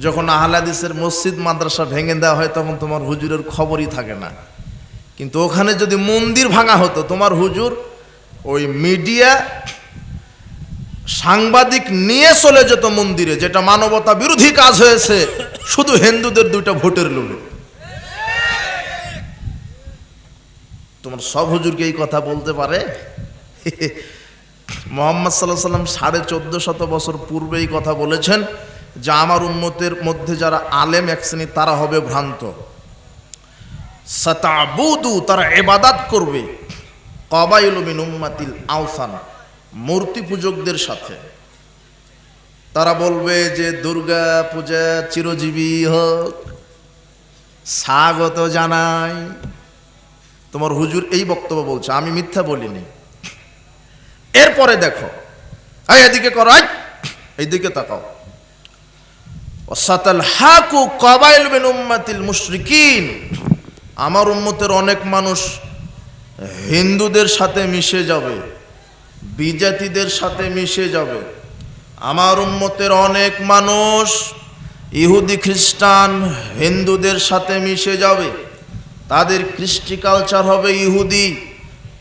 যখন আহলাদিসের মসজিদ, মাদ্রাসা ভেঙে দেওয়া হয়, তখন তোমার হুজুরের খবরই থাকে না। কিন্তু ওখানে যদি মন্দির ভাঙা হতো, তোমার হুজুর ওই মিডিয়া সাংবাদিক নিয়ে চলে যেত মন্দিরে, যেটা মানবতা বিরোধী কাজ হয়েছে, শুধু হিন্দুদের দুইটা ভোটের লোভে। তোমার সব হুজুরকে এই কথা বলতে পারে? মোহাম্মদ সাল্লাহ সাল্লাম সাড়ে চোদ্দ শত বছর পূর্বে এই কথা বলেছেন যে আমার উন্মতের মধ্যে যারা আলেম এক শ্রেণি তারা হবে ভ্রান্ত। তারা এবাদাত করবে। কবাইল মিন উম্মাতিল আওসান মূর্তি পূজকদের সাথে। তারা বলবে যে দুর্গা পূজা চিরজীবী হোক। স্বাগত জানাই। তোমার হুজুর এই বক্তব্য বলছে আমি মিথ্যা বলিনি। এরপরে দেখো এই এদিকে করো এই, এইদিকে তাকাও। হাকু কবাইল বিন উম্মাতিল মুশরিকিন। আমার উম্মতের অনেক মানুষ হিন্দুদের সাথে মিশে যাবে, বিজাতিদের সাথে মিশে যাবে। আমার উম্মতের অনেক মানুষ ইহুদি, খ্রিস্টান হিন্দুদের সাথে মিশে যাবে। তাদের কৃষ্টি কালচার হবে ইহুদি,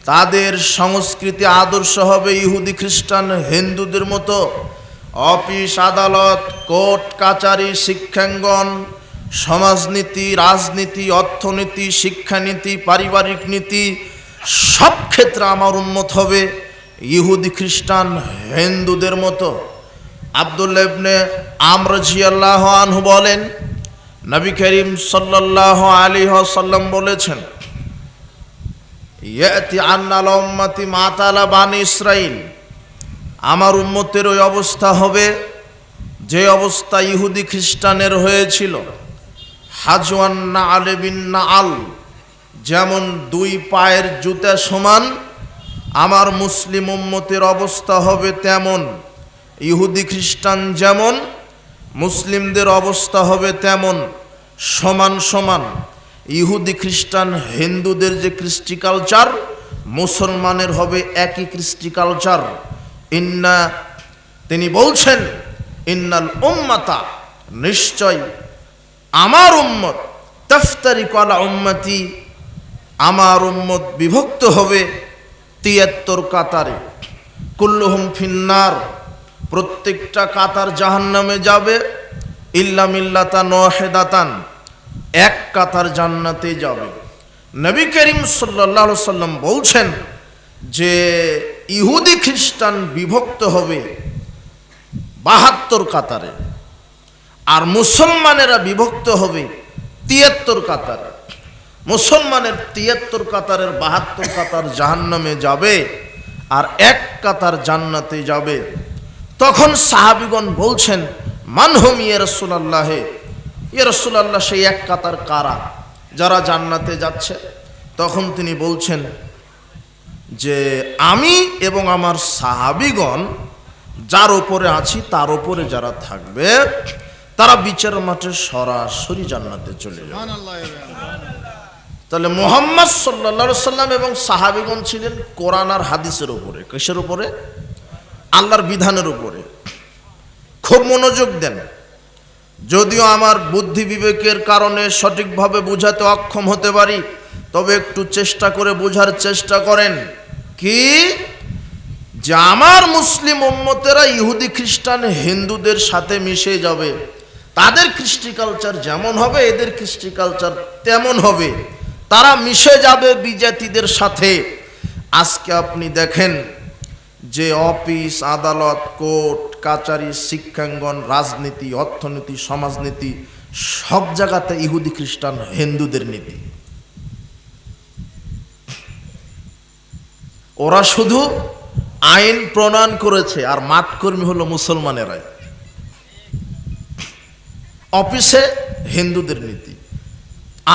তাদের সংস্কৃতি আদর্শ হবে ইহুদি, খ্রিস্টান হিন্দুদের মতো। অফিস আদালত, কোর্ট, কাচারি, শিক্ষাঙ্গন, সমাজনীতি, রাজনীতি, অর্থনীতি, শিক্ষানীতি, পারিবারিক নীতি, সব ক্ষেত্রে আমার উন্মত হবে ইহুদি, খ্রিস্টান, হিন্দুদের মতো। আবদুল্লাহ ইবনে আমর জিয়াল্লাহ আনহু বলেন, নবী করিম সাল্লাল্লাহু আলী ওয়াসাল্লাম বলেছেন, ইয়াতি আন্নাল মাতালা বানি ইসরাইল। আমার উম্মতের ওই অবস্থা হবে, যে অবস্থা ইহুদি খ্রিস্টানের হয়েছিল। হাজওয়ান না আলে বিন্না আল যেমন দুই পায়ের জুতা সমান, আমার মুসলিম উম্মতের অবস্থা হবে তেমন। ইহুদি খ্রিস্টান যেমন, মুসলিমদের অবস্থা হবে তেমন, সমান সমান। ইহুদি খ্রিস্টান হিন্দুদের যে কৃষ্টি কালচার, মুসলমানের হবে একই কৃষ্টি কালচার। ইন্না, তিনি বলছেন, ইন্নাল উম্মাতা, নিশ্চয় আমার উম্মত তফতারি কলা উম্মতি, আমার উম্মত বিভক্ত হবে তিয়াত্তর কাতারে। কুল্লুহুম ফিন্নার, প্রত্যেকটা কাতার জাহান্নামে যাবে ইল্লাম ইল্লাতা নহেদাতান এক কাতার জান্নাতে যাবে। নবী করিম সাল্লাহ সাল্লাম বলছেন যে ইহুদি খ্রিস্টান বিভক্ত হবে বাহাত্তর কাতারে। আর মুসলমানেরা বিভক্ত হবে তিয়াত্তর কাতারে। মুসলমানের তিয়াত্তর কাতারের বাহাত্তর কাতার জাহান্নামে যাবে আর এক কাতার জান্নাতে যাবে। তখন সাহাবিগণ বলছেন মানহম ইয়ে রসুলাল্লাহে? ইয়ে রসুলাল্লাহ সেই এক কাতার কারা যারা জান্নাতে যাচ্ছে? তখন তিনি বলছেন যে আমি এবং আমার সাহাবিগণ যার ওপরে আছি তার ওপরে যারা থাকবে তারা বিচার মাঠে সরাসরি জান্নাতে চলে যাবে। তাহলে মোহাম্মদ সাল্লা সাল্লাম এবং সাহাবিগণ ছিলেন কোরআন আর হাদিসের উপরে। কিসের উপরে? আল্লাহর বিধানের উপরে। খুব মনোযোগ দেন। যদিও আমার বুদ্ধি বিবেকের কারণে সঠিকভাবে বোঝাতে অক্ষম হতে পারি তবে একটু চেষ্টা করে বোঝার চেষ্টা করেন। কি? যে আমার মুসলিম উম্মতেরা ইহুদি, খ্রিস্টান, হিন্দুদের সাথে মিশে যাবে, তাদের কৃষ্টি কালচার যেমন হবে, এদের কৃষ্টি কালচার তেমন হবে। তারা মিশে যাবে বিজাতিদের সাথে। আজকে আপনি দেখেন যে অফিস, আদালত, কোর্ট, কাচারি, শিক্ষাঙ্গন, রাজনীতি, অর্থনীতি, সমাজনীতি, সব জায়গাতে ইহুদি, খ্রিস্টান, হিন্দুদের নীতি। ওরা শুধু আইন প্রণয়ন করেছে, আর মাঠকর্মী হলো মুসলমানেরাই। অফিসে হিন্দুদের নীতি,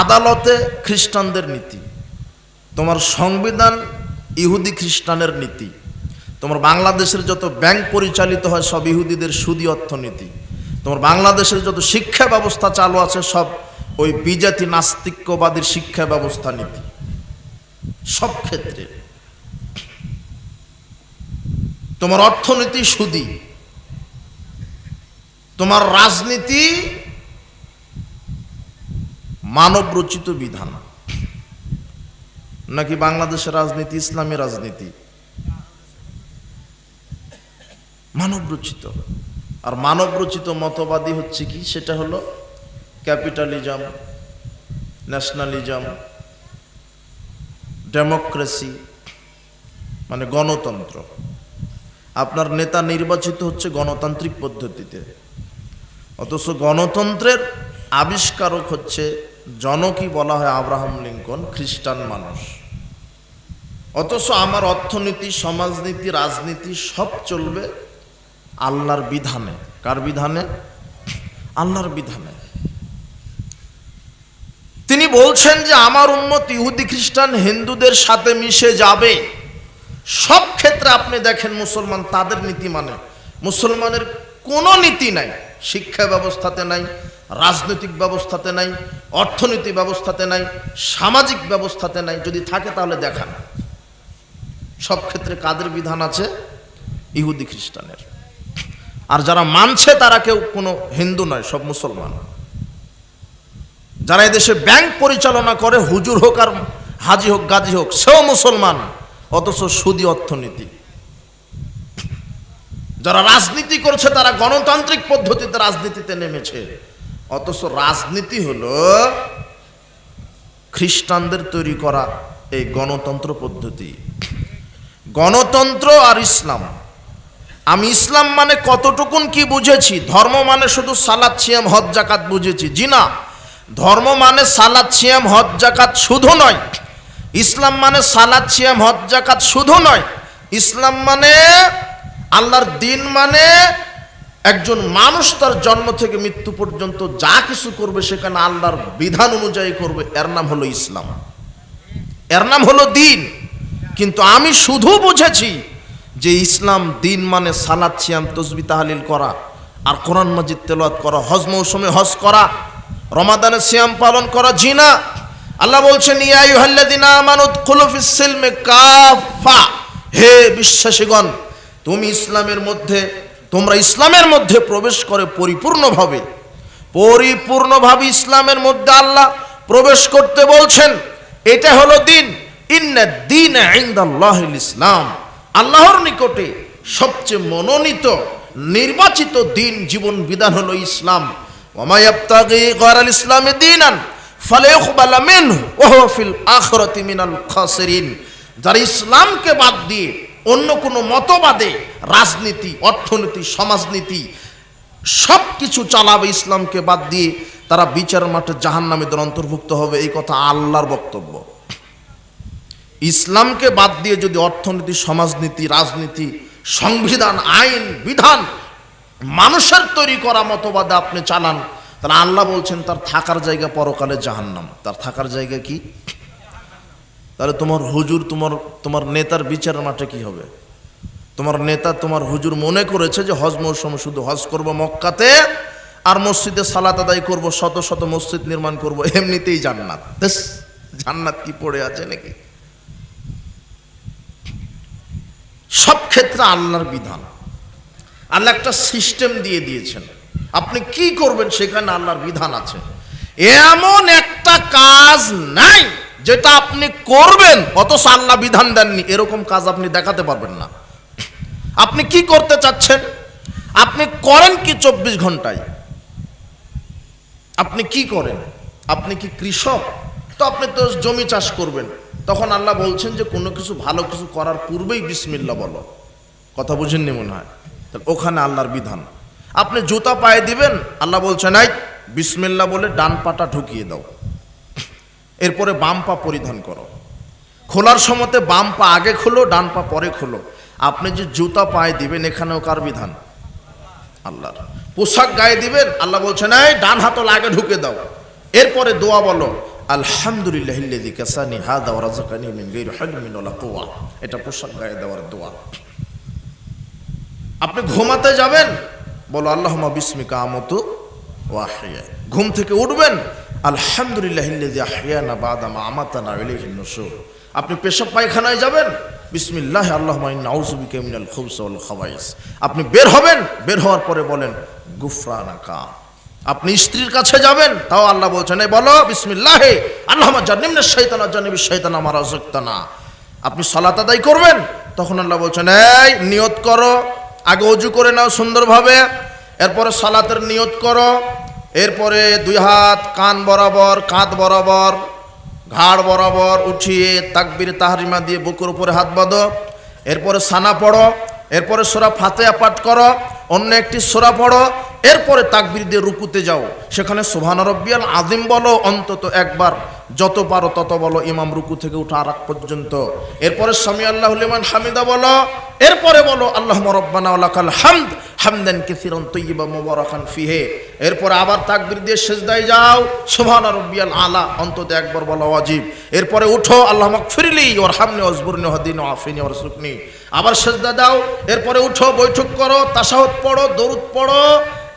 আদালতে খ্রিস্টানদের নীতি, তোমার সংবিধান ইহুদি খ্রিস্টানের নীতি, তোমার বাংলাদেশের যত ব্যাংক পরিচালিত হয় সব ইহুদিদের সুদী অর্থনীতি, তোমার বাংলাদেশের যত শিক্ষা ব্যবস্থা চালু আছে সব ওই বিজাতি নাস্তিক্যবাদীর শিক্ষা ব্যবস্থা নীতি। সব ক্ষেত্রে তোমার অর্থনীতি সুদী। তোমার রাজনীতি মানব রচিত বিধান। নাকি বাংলাদেশের রাজনীতি, ইসলামী রাজনীতি? মানব রচিত আর মানব রচিত মতবাদী হচ্ছে কি? সেটা হলো ক্যাপিটালিজম, ন্যাশনালিজম, ডেমোক্রেসি মানে গণতন্ত্র। আপনার নেতা নির্বাচিত হচ্ছে গণতান্ত্রিক পদ্ধতিতে। অথচ গণতন্ত্রের আবিষ্কারক হচ্ছে জনকই বলা হয় আব্রাহাম লিঙ্কন, খ্রিস্টান মানুষ। অথচ আমার অর্থনীতি, সমাজনীতি, রাজনীতি সব চলবে আল্লাহর বিধানে। কার বিধানে? আল্লাহর বিধানে। তিনি বলছেন যে আমার উন্মত ইহুদি, খ্রিস্টান, হিন্দুদের সাথে মিশে যাবে। সব ক্ষেত্রে আপনি দেখেন মুসলমান তাদের নীতি মানে। মুসলমানের কোনো নীতি নাই, শিক্ষা ব্যবস্থাতে নাই, রাজনৈতিক ব্যবস্থাতে নাই, অর্থনীতি ব্যবস্থাতে নাই, সামাজিক ব্যবস্থাতে নাই, যদি থাকে তাহলে দেখান। সব ক্ষেত্রে কাদের বিধান আছে? ইহুদি খ্রিস্টানের। আর যারা মানছে তারা কেউ কোনো হিন্দু নয়, সব মুসলমান। যারা এদেশে ব্যাংক পরিচালনা করে, হুজুর হোক আর হাজি হোক, গাজী হোক, সেও মুসলমান। অথচ সুদি অর্থনীতি। যারা রাজনীতি করছে, তারা গণতান্ত্রিক পদ্ধতিতে রাজনীতিতে নেমেছে। অথচ রাজনীতি হলো খ্রিস্টানদের তৈরি করা এই গণতন্ত্র পদ্ধতি। গণতন্ত্র আর ইসলাম। আমি ইসলাম মানে কতটুকুন কি বুঝেছি? ধর্ম মানে শুধু সালাদ, সিয়াম, হজ, জাকাত বুঝেছি। জি না, ধর্ম মানে সালাদ, সিয়াম, হজ, জাকাত শুধু নয় ইসলাম মানে সালাদ, সিয়াম, হজ জাকাত শুধু নয়। ইসলাম মানে আল্লাহর দিন মানে একজন মানুষ তার জন্ম থেকে মৃত্যু পর্যন্ত যা কিছু করবে সেখানে আল্লাহর বিধান অনুযায়ী করবে। এর নাম হলো ইসলাম। এর নাম হলো দিন। কিন্তু আমি শুধু বুঝেছি যে ইসলাম দিন মানে সালাদ, সিয়াম, তসবি, তাহালিল করা আর কোরআন মাজিদ তেলাওয়াত করা, হজ মৌসুমে হজ করা, রমাদানে সিয়াম পালন করা জি না আল্লাহ বলছেন হে বিশ্বাসীগণ, তুমি ইসলামের মধ্যে, তোমরা ইসলামের মধ্যে প্রবেশ করে পরিপূর্ণভাবে পরিপূর্ণভাবে ইসলামের মধ্যে আল্লাহ প্রবেশ করতে বলছেন, এটা হলো দিন। দিন ইসলাম। আল্লাহর নিকটে সবচেয়ে মনোনীত, নির্বাচিত দিন, জীবন বিধান হলো ইসলাম। ওমায়াবতাগি গয়রাল ইসলামে দিনান। ফালাইয়ুকবালা মিনহু ওয়া হুয়া ফিল আখিরাতি মিনাল খাসিরিন। যারা ইসলামকে বাদ দিয়ে অন্য কোনো মতবাদে রাজনীতি, অর্থনীতি, সমাজনীতি সব কিছু চালাবে ইসলামকে বাদ দিয়ে, তারা বিচার মাঠে জাহান্নামীদের অন্তর্ভুক্ত হবে, এই কথা আল্লাহর বক্তব্য। ইসলামকে বাদ দিয়ে যদি অর্থনীতি, সমাজনীতি, রাজনীতি, সংবিধান, আইন, বিধান মানুষের তৈরি করা মতবাদে আপনি চালান তাহলে আল্লাহ বলছেন, তার থাকার জায়গা পরকালে জাহান্নাম। তার থাকার জায়গা কি? তাহলে তোমার হুজুর, তোমার তোমার নেতার বিচার মাঠে কি হবে? তোমার নেতা, তোমার হুজুর মনে করেছে যে হজ মৌসুমে শুধু হজ করব মক্কাতে আর মসজিদে সালাত আদায় করব, শত শত মসজিদ নির্মাণ করব, এমনিতেই জান্নাত। জান্নাত কি পড়ে আছে নাকি? সব ক্ষেত্রে আল্লাহর বিধান। আল্লাহ একটা সিস্টেম দিয়ে দিয়েছেন। আপনি কি করবেন সেখানে আল্লাহর বিধান আছে। এমন একটা কাজ নাই যেটা আপনি করবেন, অথচ আল্লাহ বিধান দেননি। এরকম কাজ আপনি দেখাতে পারবেন না। আপনি কি করতে চাচ্ছেন? আপনি করেন কি চব্বিশ ঘন্টায়? আপনি কি করেন? আপনি কি কৃষক? তো আপনি তো জমি চাষ করবেন। তখন আল্লাহ বলছেন যে, কোনো কিছু ভালো কিছু করার পূর্বেই বিসমিল্লা বলো। কথা বুঝেননি মনে হয়? ওখানে আল্লাহর বিধান। আপনি জুতা পায়ে দিবেন, আল্লাহ বলছেন, এই বিসমিল্লা বলে ডান পাটা ঢুকিয়ে দাও। এরপরে বাম পা পরিধান করো। খোলার সময়তে বাম পা আগে খোলো, ডান পা পরে খোলো। আপনি যে জুতা পায়ে দিবেন, এখানেও কার বিধান? আল্লাহর। পোশাক গায়ে দিবেন, আল্লাহ বলছেন, এই, ডান হাতল আগে ঢুকে দাও। এরপরে দোয়া বলো, আলহামদুলিল্লাহ এটা পোশাক গায়ে দেওয়ার দোয়া। আপনি ঘুমাতে যাবেন বলো, আল্লাহুম্মা বিসমিকা আমতু ওয়া আহইয়া ঘুম থেকে উঠবেন, আলহামদুলিল্লাহ ইল্লাযী আহইয়ানা বাদা মা আমাতানা নুশুর আপনি পেশাব পায়খানায় যাবেন, বিসমিল্লাহ আউযু বিকা মিনাল খুবসি ওয়াল খাবাইস। আপনি বের হবেন, বের হওয়ার পরে বলেন, গুফরানাকা। আপনি স্ত্রীর কাছে যাবেন, তাও আল্লাহ বলছেন, এই বলো, বিসমিল্লাহে আল্লাহ জানিমনে শৈতানা জানিবি শৈতানা আমার অযুক্তানা আপনি সলাত আদায় করবেন, তখন আল্লাহ বলছেন, এই নিয়ত করো আগে অজু করে নাও সুন্দরভাবে, এরপরে সালাতের নিয়ত করো, এরপরে দুই হাত কান বরাবর, কাঁধ বরাবর, ঘাড় বরাবর উঠিয়ে তাকবির তাহারিমা দিয়ে বুকের উপরে হাত বাঁধো, এরপরে সানা পড়ো, এরপরে সোরা ফাতেহা পাঠ করো, অন্য একটি সোরা পড়ো, এরপরে তাকবির দিয়ে রুকুতে যাও। সেখানে সোভান রব্বিয়াল আজিম বলো, অন্তত একবার যত পারো তত বলো, ইমাম রুকু থেকে উঠা আর পর্যন্ত। এরপরে স্বামী আল্লাহ হামিদা বলো, এরপরে বলো আল্লাহ রব্বানা লাকাল হামদ, হামদান কাসীরান তাইয়্যিবা মুবারাকান ফিহে। এরপরে আবার তাকবির দিয়ে সেজদায় যাও, সুবহান রব্বিয়াল আলা, অন্তত একবার বলা, ওয়াজিব। এরপরে উঠো আল্লাহ মাগফিরলি ওয়ারহামনি, ওয়াজবুরনি, ওয়াহদিনি ওয়াফিনি ওয়ারসুকনি আবার সেজদা দাও, এরপরে উঠো, বৈঠক করো তাশাহুদ পড়ো, দরুদ পড়ো,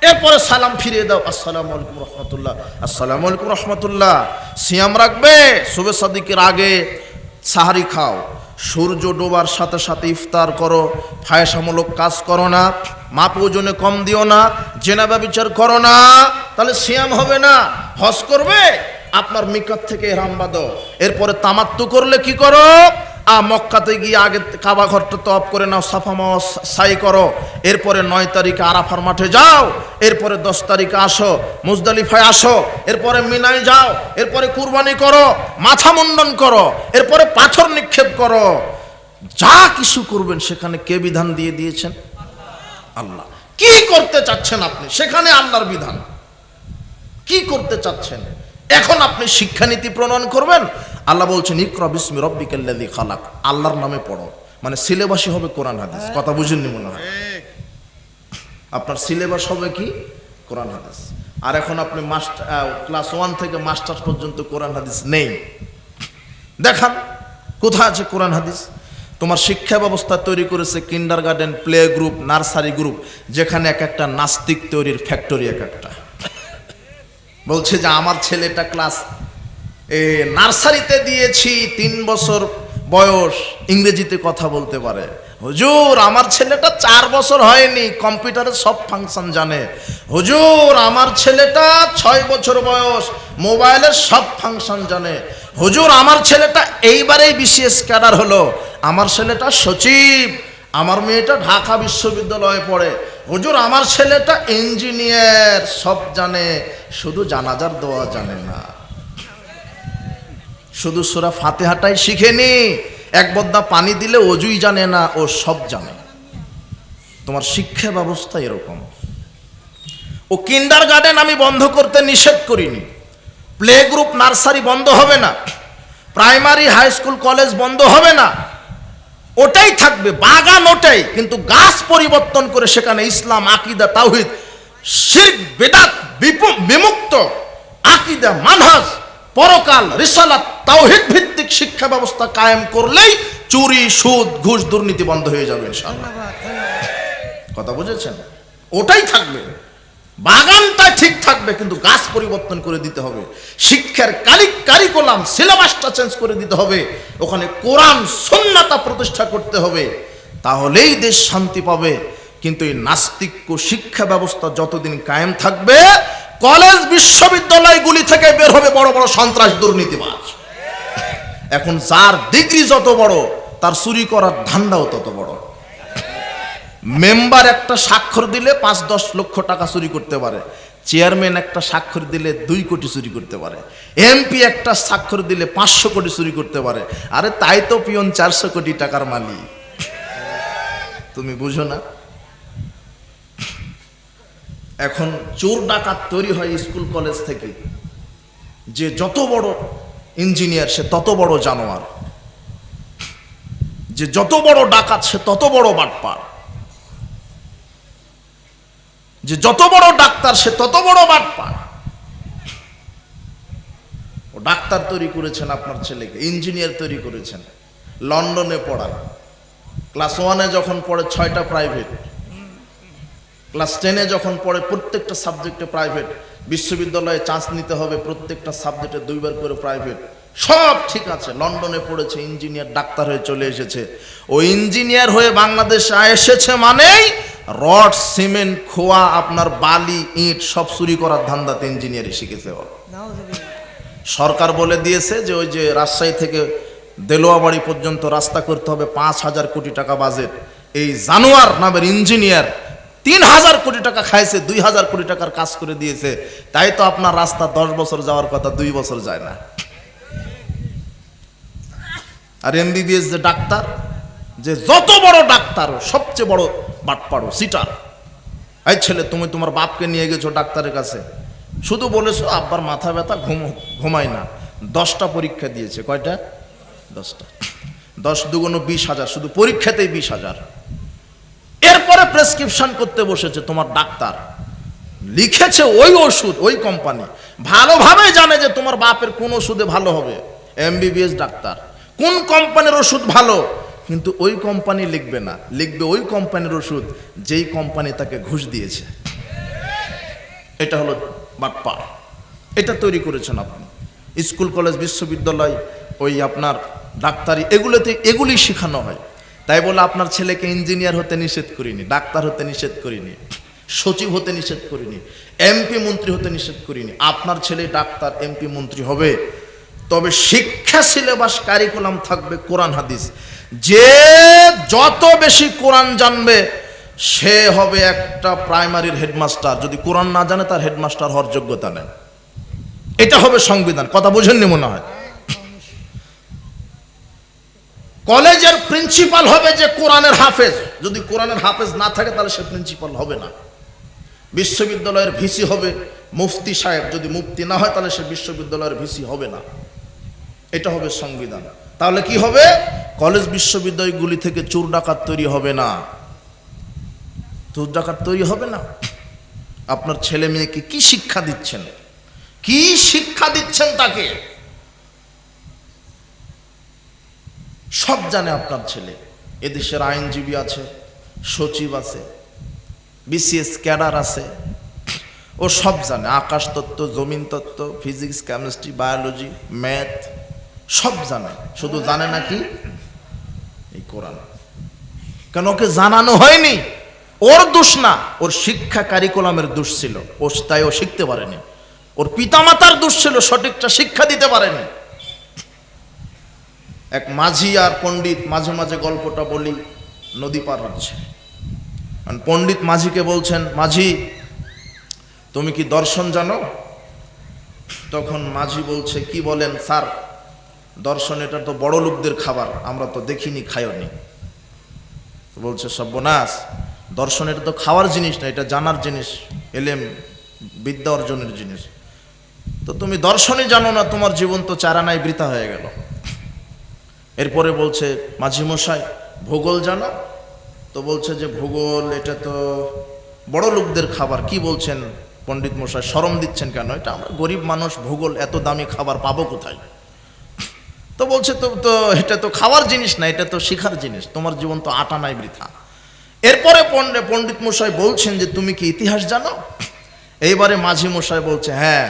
এরপরে সালাম ফিরিয়ে দাও। আসসালামু আলাইকুম রহমতুল্লাহ, আসসালামু আলাইকুম রহমতুল্লাহ। সিয়াম রাখবে, শুভে সাদিকের আগে সাহারি খাও। সূর্য ডোবার সাথে সাথে ইফতার করো, ফায়সামূলক কাজ করো না, মাপ ওজনে কম দিও না, জেনাবা বিচার করো না, তাহলে সিয়াম হবে না। হজ করবে, আপনার মিকাত থেকে এরাম বাঁধো এরপরে তামাত্তু করলে কি করো? আ মক্কাতে গিয়ে আগে কাবা ঘরটা তপ করে নাও, সাফা সাই করো। এরপরে নয় তারিখে আরাফার মাঠে যাও, এরপরে দশ তারিখে আসো, মুজদালিফায় আসো, এরপরে মিনায় যাও, এরপরে কুরবানি করো, মাথা মুন্ডন করো, এরপরে পাথর নিক্ষেপ করো। যা কিছু করবেন সেখানে কে বিধান দিয়ে দিয়েছেন? আল্লাহ। কি করতে চাচ্ছেন আপনি? সেখানে আল্লাহর বিধান। কি করতে চাচ্ছেন? এখন আপনি শিক্ষানীতি প্রণয়ন করবেন আল্লাহ বলছেন, ইকরা বিসমি রব্বিকাল্লাযী খালাক। আল্লাহর নামে পড়ো। মানে সিলেবাসই হবে কোরআন হাদিস। কথা বুঝেননি মনে হয়? আপনার সিলেবাস হবে কি? কোরআন হাদিস। আর এখন আপনি মাস্টার ক্লাস ওয়ান থেকে মাস্টার্স পর্যন্ত কোরআন হাদিস নেই। দেখান, কোথায় আছে কোরআন হাদিস? তোমার শিক্ষা ব্যবস্থা তৈরি করেছে kindergarten play group nursery group যেখানে এক একটা নাস্তিক তৈরির ফ্যাক্টরি এক একটা। বলছে যে, আমার ছেলেটা ক্লাস নার্সারিতে দিয়েছি তিন বছর বয়স, ইংরেজিতে কথা বলতে পারে। হুজুর, আমার ছেলেটা চার বছর হয়নি, কম্পিউটারের সব ফাংশন জানে। হুজুর, আমার ছেলেটা ছয় বছর বয়স, মোবাইলের সব ফাংশন জানে। হুজুর, আমার ছেলেটা এইবারেই বিশেষ ক্যাডার হলো। আমার ছেলেটা সচিব, আমার মেয়েটা ঢাকা বিশ্ববিদ্যালয়ে পড়ে। হুজুর, আমার ছেলেটা ইঞ্জিনিয়ার সব জানে, শুধু জানাজার দোয়া জানে না। শুধু সুরা ফাতেহাটাই শিখেনি। এক বদ্দা পানি দিলে অজুই জানে না, ও সব জানে। তোমার শিক্ষা ব্যবস্থা এরকম। ও কিন্ডার গার্ডেন আমি বন্ধ করতে নিষেধ করিনি। প্লে গ্রুপ নার্সারি বন্ধ হবে না। প্রাইমারি, হাই স্কুল, কলেজ বন্ধ হবে না। ওটাই থাকবে, বাগান ওটাই। কিন্তু গাছ পরিবর্তন করে সেখানে ইসলাম, আকিদা, তাওহিদ, শিরক, বেদাত বিমুক্ত, আকিদা, মানহাজ। পরকাল রিসালাত তাওহিদ ভিত্তিক শিক্ষা ব্যবস্থা কায়েম করলেই চুরি, সুদ, ঘুষ দুর্নীতি বন্ধ হয়ে যাবে ইনশাআল্লাহ। কথা বুঝেছেন? ওটাই থাকবে। বাগানটা ঠিক থাকবে, কিন্তু গাছ পরিবর্তন করে দিতে হবে। শিক্ষার কালিক কারিকুলাম সিলেবাসটা চেঞ্জ করে দিতে হবে। ওখানে কোরআন সন্ন্যাতা প্রতিষ্ঠা করতে হবে। তাহলেই দেশ শান্তি পাবে। কিন্তু এই নাস্তিক্য শিক্ষা ব্যবস্থা যতদিন কায়েম থাকবে কলেজ বিশ্ববিদ্যালয়গুলি থেকে বের হবে বড় বড় সন্ত্রাস দুর্নীতিবাজ। এখন যার ডিগ্রি যত বড়, তার চুরি করার ধান্দাও তত বড়। মেম্বার একটা স্বাক্ষর দিলে পাঁচ দশ লক্ষ টাকা চুরি করতে পারে। চেয়ারম্যান একটা স্বাক্ষর দিলে দুই কোটি চুরি করতে পারে। এমপি একটা স্বাক্ষর দিলে পাঁচশো কোটি চুরি করতে পারে। আরে তাই তো পিয়ন চারশো কোটি টাকার মালিক। তুমি বুঝো না? এখন চোর ডাকাত তৈরি হয় স্কুল কলেজ থেকে। যে যত বড় ইঞ্জিনিয়ার, সে তত বড় জানোয়ার। যে যত বড় ডাকাত, সে তত বড় বাটপার। যে যত বড় ডাক্তার, সে তত বড় বাটপার। ও ডাক্তার তৈরি করেছেন আপনার ছেলেকে, ইঞ্জিনিয়ার তৈরি করেছেন। লন্ডনে পড়া ক্লাস ওয়ানে যখন পড়ে, ছয়টা প্রাইভেট। ক্লাস টেনে যখন পড়ে প্রত্যেকটা সাবজেক্টে প্রাইভেট বিশ্ববিদ্যালয়ে চান্স নিতে হবে প্রত্যেকটা সাবজেক্টে দুইবার করে প্রাইভেট সব ঠিক আছে লন্ডনে পড়েছে ইঞ্জিনিয়ার ডাক্তার হয়ে চলে এসেছে। ও ইঞ্জিনিয়ার হয়ে বাংলাদেশে এসেছে মানেই রড সিমেন্ট খোয়া আপনার বালি ইট সব চুরি করার ধান্দাতে ইঞ্জিনিয়ারিং শিখেছে সরকার বলে দিয়েছে যে ওই যে রাজশাহী থেকে দেলোয়াবাড়ি পর্যন্ত রাস্তা করতে হবে পাঁচ হাজার কোটি টাকা বাজেট এই জানোয়ার নামের ইঞ্জিনিয়ার তিন হাজার কোটি টাকা খাইছে দুই হাজার কোটি টাকার কাজ করে দিয়েছে। তাই তো আপনার রাস্তা দশ বছর যাওয়ার কথা, দুই বছর যায় না। আর এমবিবিএস যে ডাক্তার, যে যত বড় ডাক্তার, সবচেয়ে বড় বাটপাড়ো, সিটার। এই ছেলে, তুমি তোমার বাপকে নিয়ে গেছো ডাক্তারের কাছে। শুধু বলেছ, আব্বার মাথা ব্যথা, ঘুম, ঘুমায় না। দশটা পরীক্ষা দিয়েছে। কয়টা? দশটা। দশ দুগুণ বিশ হাজার, শুধু পরীক্ষাতেই বিশ হাজার। এরপরে প্রেসক্রিপশন করতে বসেছে তোমার ডাক্তার। লিখেছে ওই ওষুধ, ওই কোম্পানি ভালোভাবে জানে যে তোমার বাপের কোন ওষুধে ভালো হবে। MBBS doctor. কোন কোম্পানির ওষুধ ভালো? কিন্তু ওই কোম্পানি লিখবে না। লিখবে ওই কোম্পানির ওষুধ, যেই কোম্পানি তাকে ঘুষ দিয়েছে। এটা হলো বাটপা এটা তৈরি করেছেন আপনি। স্কুল, কলেজ, বিশ্ববিদ্যালয়, ওই আপনার ডাক্তারি, এগুলোতে, এগুলি শেখানো হয়। তাই বলে আপনার ছেলেকে ইঞ্জিনিয়ার হতে নিষেধ করিনি, ডাক্তার হতে নিষেধ করিনি, সচিব হতে নিষেধ করিনি, এমপি মন্ত্রী হতে নিষেধ করিনি, আপনার ছেলে ডাক্তার, এমপি মন্ত্রী হবে। তবে শিক্ষা সিলেবাস কারিকুলাম থাকবে কোরআন, হাদিস। যে যত বেশি কোরআন জানবে, সে হবে একটা প্রাইমারির হেডমাস্টার। যদি কোরআন না জানে, তার হেডমাস্টার হওয়ার যোগ্যতা নেই। এটা হবে সংবিধান। কথা বুঝেননি মনে হয়? কলেজের প্রিন্সিপাল হবে যে কোরআনের হাফেজ। যদি কোরআনের হাফেজ না থাকে, তাহলে সে প্রিন্সিপাল হবে না। বিশ্ববিদ্যালয়ের ভিসি হবে। মুফতি সাহেব যদি মুফতি না হয়, তাহলে সে বিশ্ববিদ্যালয়ের ভিসি হবে না। এটা হবে সংবিধান। তাহলে কি হবে? কলেজ বিশ্ববিদ্যালয়গুলি থেকে চোর ডাকাত তৈরি হবে না। চোর ডাকাত তৈরি হবে না। আপনার ছেলে মেয়েকে কি শিক্ষা দিচ্ছেন? কি শিক্ষা দিচ্ছেন তাকে? সব জানে আপনার ছেলে। এদেশের আইনজীবী আছে, সচিব আছে, বিসিএস ক্যাডার আছে। ও সব জানে। আকাশ তত্ত্ব, জমিন তত্ত্ব, ফিজিক্স, কেমিস্ট্রি, বায়োলজি, ম্যাথ, সব জানে। শুধু জানে না কি? এই কোরআন। কেন ওকে জানানো হয়নি? ওর দোষ না। ওর শিক্ষা কারিকুলামের দোষ ছিল। ও তাই ও শিখতে পারেনি। ওর পিতামাতার দোষ ছিল, সঠিকটা শিক্ষা দিতে পারেনি। এক মাঝি আর পণ্ডিত মাঝে মাঝে গল্পটা বলি, নদী পার হচ্ছে। পণ্ডিত মাঝিকে বলছেন, মাঝি, তুমি কি দর্শন জানো? তখন মাঝি বলছে, কি বলেন স্যার? দর্শন এটা তো বড় লোকদের খাবার, আমরা তো দেখিনি খায়নি বলছে সব্যনাশ দর্শন এটা তো খাওয়ার জিনিস না, এটা জানার জিনিস, এলেম, বিদ্যা অর্জনের জিনিস। তো তুমি দর্শনই জানো না, তোমার জীবন তো চারানায় বৃথা হয়ে গেল। এরপরে বলছে, মাঝি মশাই, ভূগোল জানো? তো বলছে যে, ভূগোল, এটা তো বড় লোকদের খাবার। কি বলছেন পণ্ডিত মশাই? শরম দিচ্ছেন কেন? এটা আমরা গরিব মানুষ, ভূগোল এত দামি খাবার পাবো কোথায়? তো বলছে, তো তো এটা তো খাওয়ার জিনিস না, এটা তো শিখার জিনিস। তোমার জীবন তো আটা নাই বৃথা। এরপরে পণ্ডিত মশাই বলছেন যে, তুমি কি ইতিহাস জানো? এইবারে মাঝি মশাই বলছে হ্যাঁ।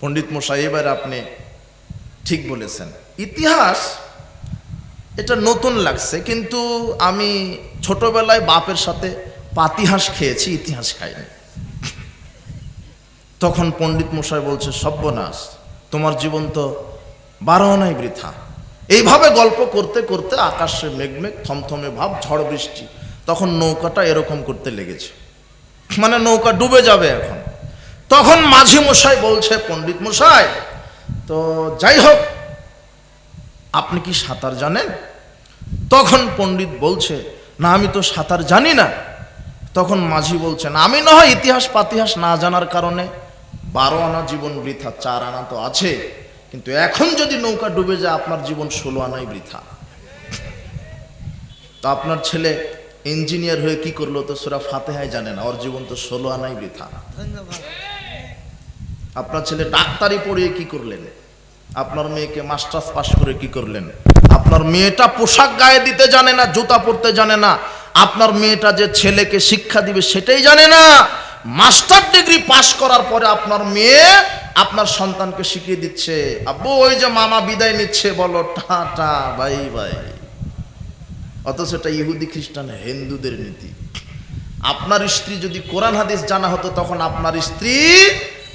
পণ্ডিত মশাই এবারে আপনি ঠিক বলেছেন। ইতিহাস, এটা নতুন লাগছে, কিন্তু আমি ছোটবেলায় বাপের সাথে পাতিহাস খেয়েছি, ইতিহাস খাইনি। তখন পণ্ডিত মশাই বলছে, সব্যনাশ, তোমার জীবন তো বারো নাই বৃথা। এইভাবে গল্প করতে করতে আকাশে মেঘমেঘ থমথমে ভাব, ঝড় বৃষ্টি, তখন নৌকাটা এরকম করতে লেগেছে। মানে নৌকা ডুবে যাবে এখন। তখন মাঝি মশাই বলছে, পণ্ডিত মশাই, তো যাই হোক আপনি কি সাঁতার জানেন? তখন পণ্ডিত বলছে না আমি তো সাঁতার জানি না। তখন মাঝি বলছেন আমি না হয় ইতিহাস পাতিহাস না জানার কারণে বারো আনা জীবন বৃথা চার আনা তো আছে। কিন্তু এখন যদি নৌকা ডুবে যায় আপনার জীবন ষোলো আনাই বৃথা। তো আপনার ছেলে ইঞ্জিনিয়ার হয়ে কি করল? তো সুরা ফাতেহাই জানে না ওর জীবন তো ষোলো আনাই বৃথা। আপনার ছেলে ডাক্তারি পড়িয়ে কি করলেন? আপনার মেয়েকে মাস্টার্স পাশ করে কি করলেন? আপনার মেয়েটা পোশাক গায়ে দিতে জানে না, জুতা পরতে জানে না। আপনার মেয়েটা যে ছেলেকে শিক্ষা দিবে সেটাই জানে না। মাস্টার ডিগ্রি পাশ করার পরে আপনার মেয়ে আপনার সন্তানকে শিখিয়ে দিচ্ছে, আব্বু, ওই যে মামা বিদায় নিচ্ছে, বলো, টাটা, বাই বাই। অথচ এটা ইহুদি খ্রিস্টান, হিন্দুদের নীতি। আপনার স্ত্রী যদি কোরআন হাদিস জানা হতো, তখন আপনার স্ত্রী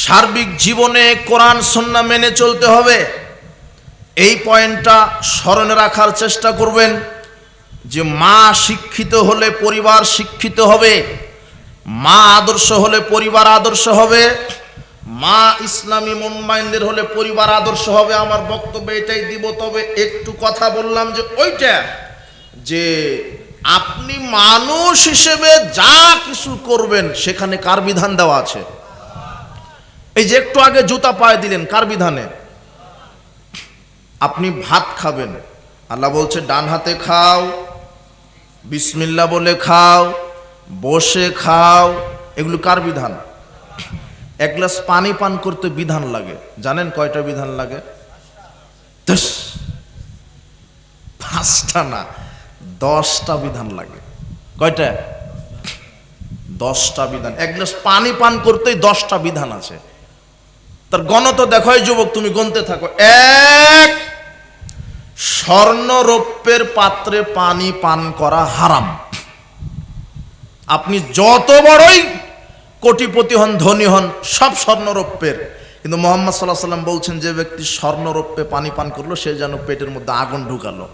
সার্বিক জীবনে কোরআন, সন্না মেনে চলতে হবে। এই পয়েন্টটা স্মরণে রাখার চেষ্টা করবেন যে মা শিক্ষিত হলে পরিবার শিক্ষিত হবে, মা আদর্শ হলে পরিবার আদর্শ হবে, মা ইসলামী মাইন্ডের হলে পরিবার আদর্শ হবে। আমার বক্তব্য এটাই দিব, তবে একটু কথা বললাম যে ওইটা যে আপনি মানুষ হিসেবে যা কিছু করবেন, সেখানে কার বিধান দেওয়া আছে? এই যে একটু আগে জুতা পায়ে দিলেন, কার বিধানে? আপনি ভাত খাবেন। আল্লাহ বলছে, ডান হাতে খাও, বিসমিল্লা বলে খাও, বসে খাও। এগুলো কার বিধান? এক গ্লাস পানি পান করতে বিধান লাগে। জানেন কয়টা বিধান লাগে? পাঁচটা না, দশটা বিধান লাগে। কয়টা? দশটা বিধান। এক গ্লাস পানি পান করতেই দশটা বিধান আছে। তার গণত দেখো যুবক, তুমি গনতে থাকো। এক স্বর্ণ রৌপ্যের পাত্রে পানি পান করা হারাম। আপনি যত বড়ই কোটিপতি হন, ধনী হন, সব স্বর্ণরৌপ্যের। কিন্তু মোহাম্মদ সাল্লাহ সাল্লাম বলছেন, যে ব্যক্তি স্বর্ণরৌপ্যে পানি পান করল, সে যেন পেটের মধ্যে আগুন ঢুকালো।